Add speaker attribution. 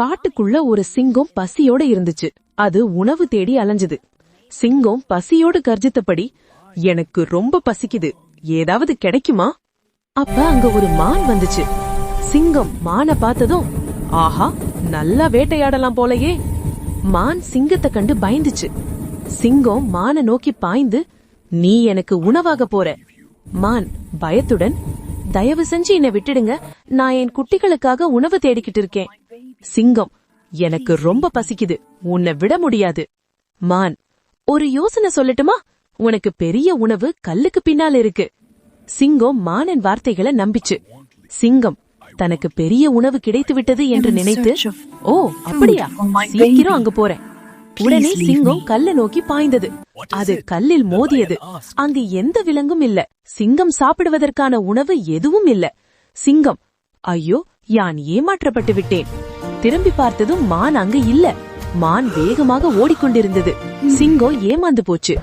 Speaker 1: காட்டுக்குள்ள ஒரு சிங்கம் பசியோட இருந்துச்சு. அது உணவு தேடி அலைஞ்சது. சிங்கம் பசியோடு கர்ஜித்தபடி எனக்கு ரொம்ப பசிக்குது. ஏதாவது கிடைக்குமா? அப்ப அங்க ஒரு மான் வந்துச்சு. சிங்கம் மான பார்த்ததும் ஆஹா நல்லா வேட்டையாடலாம் போலயே. மான் சிங்கத்தை கண்டு பயந்துச்சு. சிங்கம் மான நோக்கி பாய்ந்து நீ எனக்கு உணவாக போற. மான் பயத்துடன் தயவு செஞ்சு என்னை விட்டுடுங்க. நான் என் குட்டிகளுக்காக உணவு தேடிக்கிட்டு இருக்கேன். சிங்கம் எனக்கு ரொம்ப பசிக்குது. உன்னை விட முடியாது. மான் ஒரு யோசனை சொல்லட்டுமா? உனக்கு பெரிய உணவு கல்லுக்கு பின்னால் இருக்கு. சிங்கம் மானின் வார்த்தைகளை நம்பிச்சு. சிங்கம் தனக்கு பெரிய உணவு கிடைத்து விட்டது என்று நினைத்து ஓ அப்படியா? சீக்கிரம் அங்க போறேன். உடனே சிங்கம் கல்ல நோக்கி பாய்ந்தது. அது கல்லில் மோதியது. அங்கு எந்த விலங்கும் இல்ல. சிங்கம் சாப்பிடுவதற்கான உணவு எதுவும் இல்ல. சிங்கம் ஐயோ யான் ஏமாற்றப்பட்டு விட்டேன். திரும்பி பார்த்ததும் மான் அங்கு இல்ல. மான் வேகமாக ஓடிக்கொண்டிருந்தது. சிங்கம் ஏமாந்து போச்சு.